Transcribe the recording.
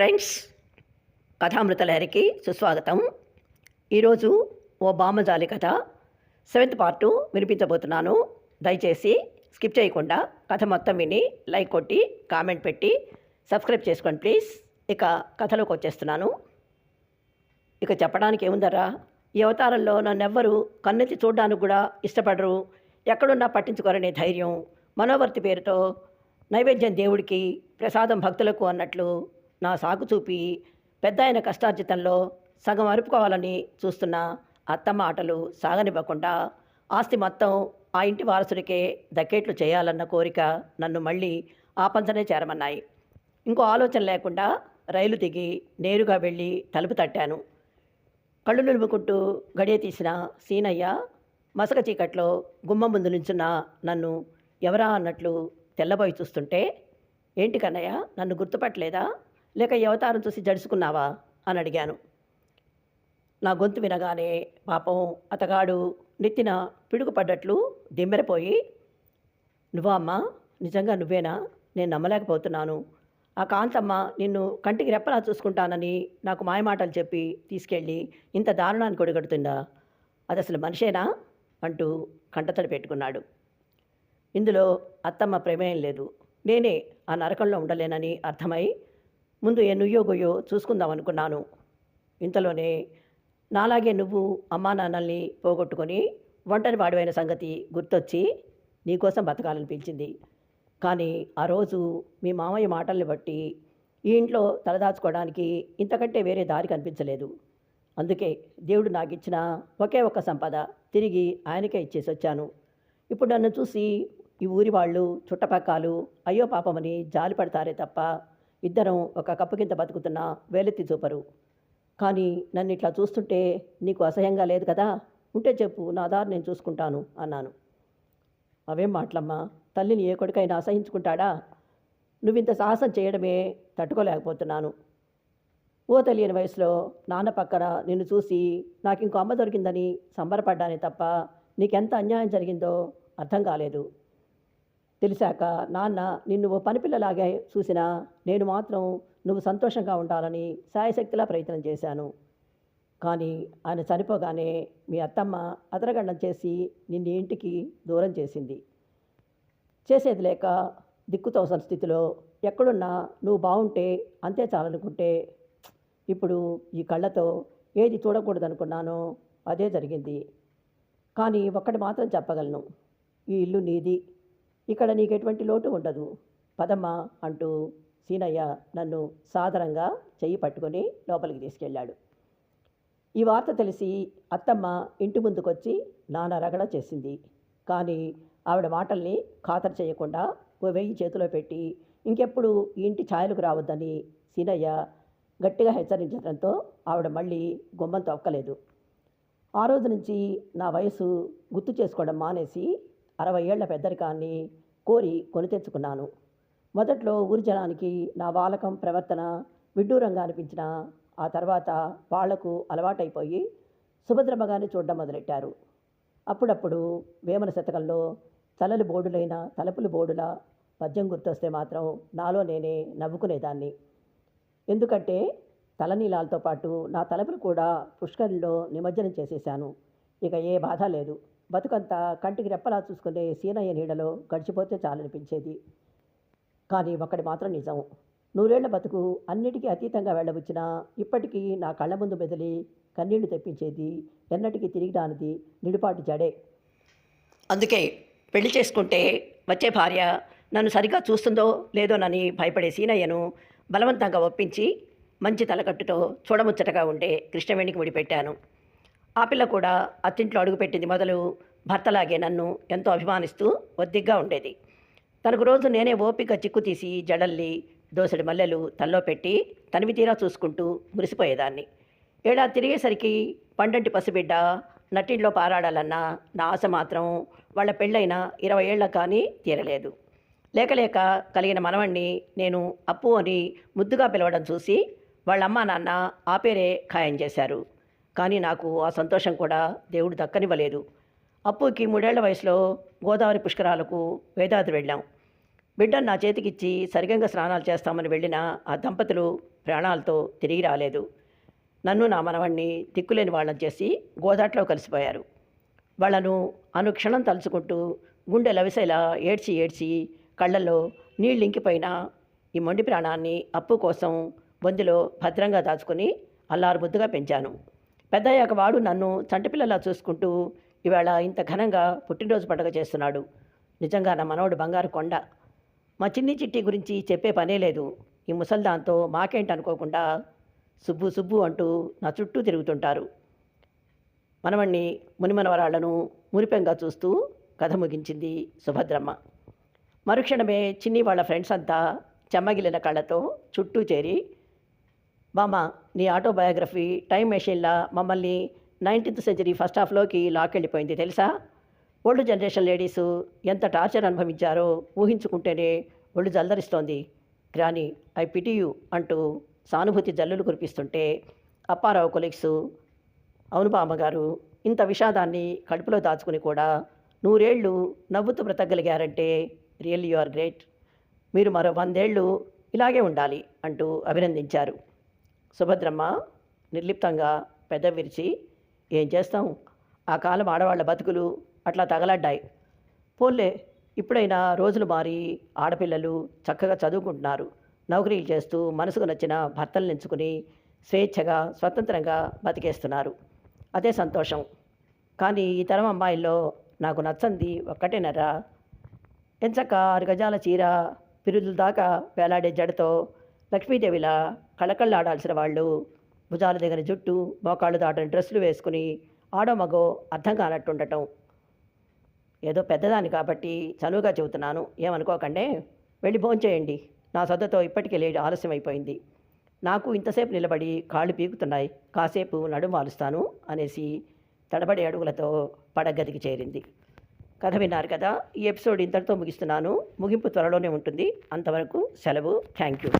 Friends కథామృత లహరికి సుస్వాగతం. ఈరోజు ఓ బామజాలి కథ సెవెంత్ పార్టు వినిపించబోతున్నాను. దయచేసి స్కిప్ చేయకుండా కథ మొత్తం విని లైక్ కొట్టి కామెంట్ పెట్టి సబ్స్క్రైబ్ చేసుకోండి ప్లీజ్. ఇక కథలోకి వచ్చేస్తున్నాను. ఇక చెప్పడానికి ఏముందరా ఈ అవతారంలో నన్నెవ్వరూ కన్నెత్తి చూడడానికి కూడా ఇష్టపడరు. ఎక్కడున్నా పట్టించుకోరనే ధైర్యం మనోవర్తి పేరుతో నైవేద్యం దేవుడికి ప్రసాదం భక్తులకు అన్నట్లు నా సాకు చూపి పెద్ద ఆయన కష్టార్జితంలో సగం అరుపుకోవాలని చూస్తున్న అత్తమ్మ ఆటలు సాగనివ్వకుండా ఆస్తి మొత్తం ఆ ఇంటి వారసుడికే దక్కేట్లు చేయాలన్న కోరిక నన్ను మళ్ళీ ఆ పంచనే చేరమన్నాయి. ఇంకో ఆలోచన లేకుండా రైలు దిగి నేరుగా వెళ్ళి తలుపు తట్టాను. కళ్ళు నిలుపుకుంటూ గడియ తీసిన సీనయ్య మసక చీకట్లో గుమ్మం ముందు నుంచున్న నన్ను ఎవరా అన్నట్లు తెల్లబోయి చూస్తుంటే ఏంటి కన్నయ్య? నన్ను గుర్తుపట్టలేదా? లేక ఈ అవతారం చూసి జడుచుకున్నావా? అని అడిగాను. నా గొంతు వినగానే పాపం అతగాడు నెత్తిన పిడుగు పడ్డట్లు దిమ్మెరపోయి నువ్వా అమ్మా? నిజంగా నువ్వేనా? నేను నమ్మలేకపోతున్నాను. ఆ కాంతమ్మ నిన్ను కంటికి రెప్పలా చూసుకుంటానని నాకు మాయమాటలు చెప్పి తీసుకెళ్ళి ఇంత దారుణానికి ఒడిగడుతుందా అది అసలు మనిషేనా? అంటూ కంటతడి పెట్టుకున్నాడు. ఇందులో అత్తమ్మ ప్రమేయం లేదు. నేనే ఆ నరకంలో ఉండలేనని అర్థమై ముందు ఏ నుయ్యో గొయ్యో చూసుకుందాం అనుకున్నాను. ఇంతలోనే నాలాగే నువ్వు అమ్మా నాన్నల్ని పోగొట్టుకొని ఒంటరి వాడివైన సంగతి గుర్తొచ్చి నీకోసం బతకాలనిపించింది కానీ ఆ రోజు మీ మామయ్య మాటల్ని బట్టి ఈ ఇంట్లో తలదాచుకోవడానికి ఇంతకంటే వేరే దారి కనిపించలేదు. అందుకే దేవుడు నాకు ఇచ్చిన ఒకే ఒక్క సంపద తిరిగి ఆయనకే ఇచ్చేసి వచ్చాను. ఇప్పుడు నన్ను చూసి ఈ ఊరి వాళ్ళు చుట్టపక్కలు అయ్యో పాపమని జాలి పడతారే తప్ప ఇద్దరం ఒక కప్పు కింద బతుకుతున్నా వేలెత్తి చూపరు. కానీ నన్ను ఇట్లా చూస్తుంటే నీకు అసహ్యంగా లేదు కదా? ఉంటే చెప్పు నా దారి నేను చూసుకుంటాను అన్నాను. అవేం మాటలమ్మా? తల్లిని ఏ కొడుకైనా అసహించుకుంటాడా? నువ్వింత సాహసం చేయడమే తట్టుకోలేకపోతున్నాను. ఓ తెలియని వయసులో నాన్న పక్కన నిన్ను చూసి నాకు ఇంకో అమ్మ దొరికిందని సంబరపడ్డానే తప్ప నీకెంత అన్యాయం జరిగిందో అర్థం కాలేదు. తెలిసాక నాన్న నిన్ను ఓ పనిపిల్లలాగే చూసినా నేను మాత్రం నువ్వు సంతోషంగా ఉండాలని సాయశక్తిలా ప్రయత్నం చేశాను. కానీ ఆయన చనిపోగానే మీ అత్తమ్మ అదరగండం చేసి నిన్ను ఇంటికి దూరం చేసింది. చేసేది లేక దిక్కుతోసని స్థితిలో ఎక్కడున్నా నువ్వు బాగుంటే అంతే చాలనుకుంటే ఇప్పుడు ఈ కళ్ళతో ఏది చూడకూడదనుకున్నానో అదే జరిగింది. కానీ ఒక్కటి మాత్రం చెప్పగలను. ఈ ఇల్లు నీది. ఇక్కడ నీకు ఎటువంటి లోటు ఉండదు. పదమ్మా అంటూ సీనయ్య నన్ను సాదరంగా చెయ్యి పట్టుకొని లోపలికి తీసుకెళ్ళాడు. ఈ వార్త తెలిసి అత్తమ్మ ఇంటి ముందుకొచ్చి నాన్న రగడ చేసింది. కానీ ఆవిడ మాటల్ని ఖాతరు చేయకుండా ఓ వెయ్యి చేతిలో పెట్టి ఇంకెప్పుడు ఈ ఇంటి ఛాయలకు రావద్దని సీనయ్య గట్టిగా హెచ్చరించడంతో ఆవిడ మళ్ళీ గుమ్మం తొక్కలేదు ఆ రోజు నుంచి నా వయసు గుర్తు చేసుకోవడం మానేసి అరవై ఏళ్ళ పెద్దరికాన్ని కోరి కొని తెచ్చుకున్నాను. మొదట్లో ఊరి జనానికి నా వాలకం ప్రవర్తన విడ్డూరంగా అనిపించిన ఆ తర్వాత వాళ్ళకు అలవాటైపోయి సుభద్రమ్మగానే చూడడం మొదలెట్టారు. అప్పుడప్పుడు వేమన శతకంలో తలలు బోడులైన తలుపులు బోడుల పద్యం గుర్తొస్తే మాత్రం నాలో నేనే నవ్వుకునేదాన్ని. ఎందుకంటే తలనీలాలతో పాటు నా తలుపులు కూడా పుష్కరిలో నిమజ్జనం చేసేశాను. ఇక ఏ బాధ లేదు. బతుకంతా కంటికి రెప్పలా చూసుకునే సీనయ్య నీడలో గడిచిపోతే చాలనిపించేది. కానీ ఒక్కటి మాత్రం నిజం. నూరేళ్ళ బతుకు అన్నిటికీ అతీతంగా వెళ్ళవచ్చినా ఇప్పటికీ నా కళ్ళ ముందు మెదిలి కన్నీళ్ళు తెప్పించేది ఎన్నటికీ తిరిగి రానిది నిడిపాటి జడే. అందుకే పెళ్ళి చేసుకుంటే వచ్చే భార్య నన్ను సరిగ్గా చూస్తుందో లేదోనని భయపడే సీనయ్యను బలవంతంగా ఒప్పించి మంచి తలకట్టుతో చూడముచ్చటగా ఉండే కృష్ణవేణికి ముడిపెట్టాను. ఆ పిల్ల కూడా అత్తింట్లో అడుగుపెట్టింది మొదలు భర్తలాగే నన్ను ఎంతో అభిమానిస్తూ ఒద్దిగ్గా ఉండేది. తనకు రోజు నేనే ఓపిక చిక్కు తీసి జడల్లి దోసడి మల్లెలు తల్లో పెట్టి తనివి తీరా చూసుకుంటూ మురిసిపోయేదాన్ని. ఏడాది తిరిగేసరికి పండంటి పసిబిడ్డ నట్టింట్లో పారాడాలన్న నా ఆశ మాత్రం వాళ్ళ పెళ్ళైన ఇరవై ఏళ్ళ కానీ తీరలేదు. లేకలేక కలిగిన మనవణ్ణి నేను అప్పు అని ముద్దుగా పిలవడం చూసి వాళ్ళమ్మా నాన్న ఆ పేరే ఖాయం చేశారు. కానీ నాకు ఆ సంతోషం కూడా దేవుడు దక్కనివ్వలేదు. అప్పుకి మూడేళ్ళ వయసులో గోదావరి పుష్కరాలకు వేదాద్రి వెళ్ళాం. బిడ్డను నా చేతికిచ్చి సరిగంగా స్నానాలు చేస్తామని వెళ్ళిన ఆ దంపతులు ప్రాణాలతో తిరిగి రాలేదు. నన్ను నా మనవణ్ణి దిక్కులేని వాళ్ళని చేసి గోదాట్లో కలిసిపోయారు. వాళ్ళను అనుక్షణం తలుచుకుంటూ గుండె లవిసేలా ఏడ్చి ఏడ్చి కళ్ళల్లో నీళ్ళు ఇంకిపోయిన ఈ మొండి ప్రాణాన్ని అప్పు కోసం బొందిలో భద్రంగా దాచుకుని అల్లారు ముద్దుగా పెంచాను. పెద్దయ్యాక వాడు నన్ను చంటపిల్లలా చూసుకుంటూ ఇవాళ ఇంత ఘనంగా పుట్టినరోజు పండుగ చేస్తున్నాడు. నిజంగా నా మనవడు బంగారు కొండ. మా చిన్ని చిట్టి గురించి చెప్పే పనే లేదు. ఈ ముసల్దాంతో మాకేంటి అనుకోకుండా సుబ్బు సుబ్బు అంటూ నా చుట్టూ తిరుగుతుంటారు. మనవణ్ణి మునిమనవరాళ్ళను మురిపెంగా చూస్తూ కథ ముగించింది సుభద్రమ్మ. మరుక్షణమే చిన్ని వాళ్ళ ఫ్రెండ్స్ అంతా చెమ్మగిలిన కళ్ళతో చుట్టూ చేరి బామ్మ నీ ఆటోబయోగ్రఫీ టైం మెషిన్లా మమ్మల్ని నైన్టీన్త్ సెంచరీ ఫస్ట్ హాఫ్లోకి లాక్కెళ్ళిపోయింది తెలుసా? ఓల్డ్ జనరేషన్ లేడీస్ ఎంత టార్చర్ అనుభవించారో ఊహించుకుంటేనే ఒళ్ళు జల్దరిస్తోంది. గ్రాని ఐ పిటి యు అంటూ సానుభూతి జల్లులు కురిపిస్తుంటే అప్పారావు కొలీగ్సు అవును బామ్మగారు ఇంత విషాదాన్ని కడుపులో దాచుకుని కూడా నూరేళ్ళు నవ్వుతూ బ్రతకగలిగారంటే రియల్ యు ఆర్ గ్రేట్. మీరు మరో వందేళ్ళు ఇలాగే ఉండాలి అంటూ అభినందించారు. సుభద్రమ్మ నిర్లిప్తంగా పెద్ద విరిచి ఏం చేస్తాం? ఆ కాలం ఆడవాళ్ళ బతుకులు అట్లా తగలడ్డాయి. పోన్లే ఇప్పుడైనా రోజులు మారి ఆడపిల్లలు చక్కగా చదువుకుంటున్నారు. నౌకరీలు చేస్తూ మనసుకు నచ్చిన భర్తలను ఎంచుకుని స్వేచ్ఛగా స్వతంత్రంగా బతికేస్తున్నారు. అదే సంతోషం. కానీ ఈ తరం అమ్మాయిల్లో నాకు నచ్చంది ఒక్కటేనరా ఎంచక్క ఆరు గజాల చీర పిరుదుల దాకా వేలాడే జడతో లక్ష్మీదేవిలా కళకళ్ళాడాల్సిన వాళ్ళు భుజాల దగ్గర జుట్టు మోకాళ్ళు దాటని డ్రెస్సులు వేసుకుని ఆడో మగో అర్థం కానట్టుండటం. ఏదో పెద్దదాన్ని కాబట్టి చనువుగా చెబుతున్నాను. ఏమనుకోకండే వెళ్ళి భోంచేయండి. నా సొద్దతో ఇప్పటికే లేడు ఆలస్యం అయిపోయింది నాకు ఇంతసేపు నిలబడి కాళ్ళు పీకుతున్నాయి. కాసేపు నడుము వాలుస్తాను అనేసి తడబడి అడుగులతో పడగదికి చేరింది. కథ విన్నారు కదా ఈ ఎపిసోడ్ ఇంతటితో ముగిస్తున్నాను. ముగింపు త్వరలోనే ఉంటుంది. అంతవరకు సెలవు. Thank you.